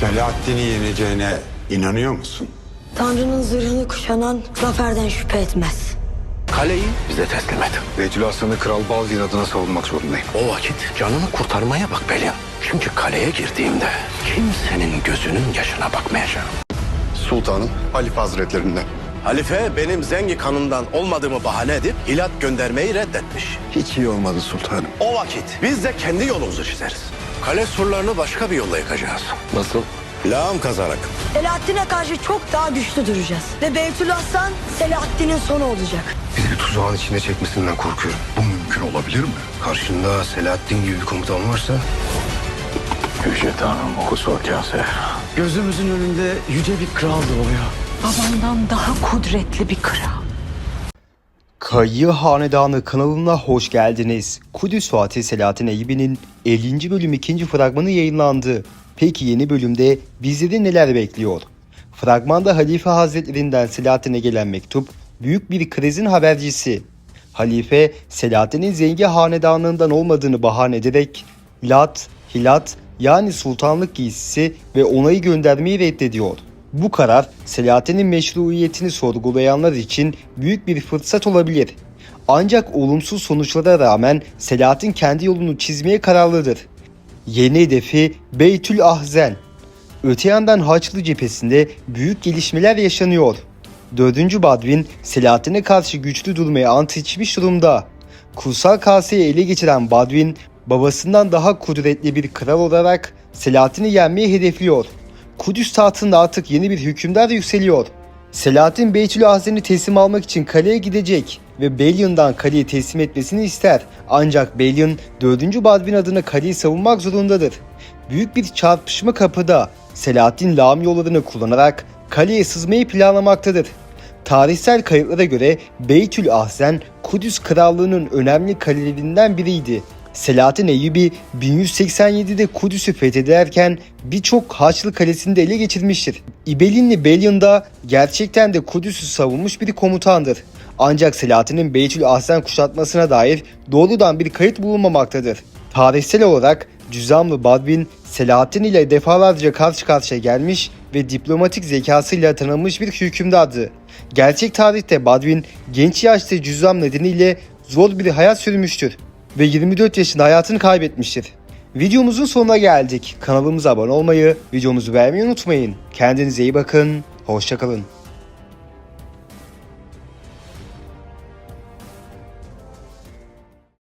Selahaddin'i yeneceğine inanıyor musun? Tanrı'nın zırhını kuşanan zaferden şüphe etmez. Kaleyi bize teslim et. Beytül Aslan'ı Kral Baldir adına savunmak zorundayım. O vakit canını kurtarmaya bak Belin. Çünkü kaleye girdiğimde kimsenin gözünün yaşına bakmayacağım. Sultanım, Halife Hazretlerinden. Halife benim zengi kanından olmadığımı bahane edip hilat göndermeyi reddetmiş. Hiç iyi olmadı sultanım. O vakit biz de kendi yolumuzu çizeriz. Kale surlarını başka bir yolla yıkacağız. Nasıl? Lağım kazarak. Selahaddin'e karşı çok daha güçlü duracağız. Ve Beytül Aslan Selahaddin'in sonu olacak. Bizi bir tuzağın içine çekmesinden korkuyorum. Bu mümkün olabilir mi? Karşında Selahaddin gibi bir komutan varsa... Yüce Tanrım okusu kase. Gözümüzün önünde yüce bir kral doğuyor. Babandan daha kudretli bir kral. Kayı Hanedanı kanalına hoş geldiniz. Kudüs Fatih Selahattin Eyyubi'nin 50. bölüm 2. fragmanı yayınlandı. Peki yeni bölümde bizleri neler bekliyor? Fragmanda Halife Hazretlerinden Selahattin'e gelen mektup büyük bir krizin habercisi. Halife Selahattin'in Zengi Hanedanı'ndan olmadığını bahane ederek Lat, Hilat yani sultanlık giysisi ve onayı göndermeyi reddediyor. Bu karar Selahattin'in meşruiyetini sorgulayanlar için büyük bir fırsat olabilir. Ancak olumsuz sonuçlara rağmen Selahattin kendi yolunu çizmeye kararlıdır. Yeni hedefi Beytül Ahzen. Öte yandan Haçlı cephesinde büyük gelişmeler yaşanıyor. 4. Badvin Selahattin'e karşı güçlü durmaya ant içmiş durumda. Kutsal kaseyi ele geçiren Badvin babasından daha kudretli bir kral olarak Selahattin'i yenmeyi hedefliyor. Kudüs tahtında artık yeni bir hükümdar yükseliyor. Selahattin Beytül Ahzen'i teslim almak için kaleye gidecek ve Belyon'dan kaleyi teslim etmesini ister. Ancak Belyon 4. Badvin adına kaleyi savunmak zorundadır. Büyük bir çarpışma kapıda Selahattin lağım yollarını kullanarak kaleye sızmayı planlamaktadır. Tarihsel kayıtlara göre Beytül Ahzen Kudüs Krallığı'nın önemli kalelerinden biriydi. Selahattin Eyyubi 1187'de Kudüs'ü fethederken birçok Haçlı kalesini de ele geçirmiştir. İbelinli Belyon da gerçekten de Kudüs'ü savunmuş bir komutandır. Ancak Selahattin'in Beytül Ahzen kuşatmasına dair doğrudan bir kayıt bulunmamaktadır. Tarihsel olarak Cüzamlı Badvin Selahattin ile defalarca karşı karşıya gelmiş ve diplomatik zekasıyla tanınmış bir hükümdardı. Gerçek tarihte Badvin genç yaşta cüzzam nedeniyle zor bir hayat sürmüştür ve 24 yaşında hayatını kaybetmiştir. Videomuzun sonuna geldik. Kanalımıza abone olmayı, videomuzu beğenmeyi unutmayın. Kendinize iyi bakın, hoşçakalın.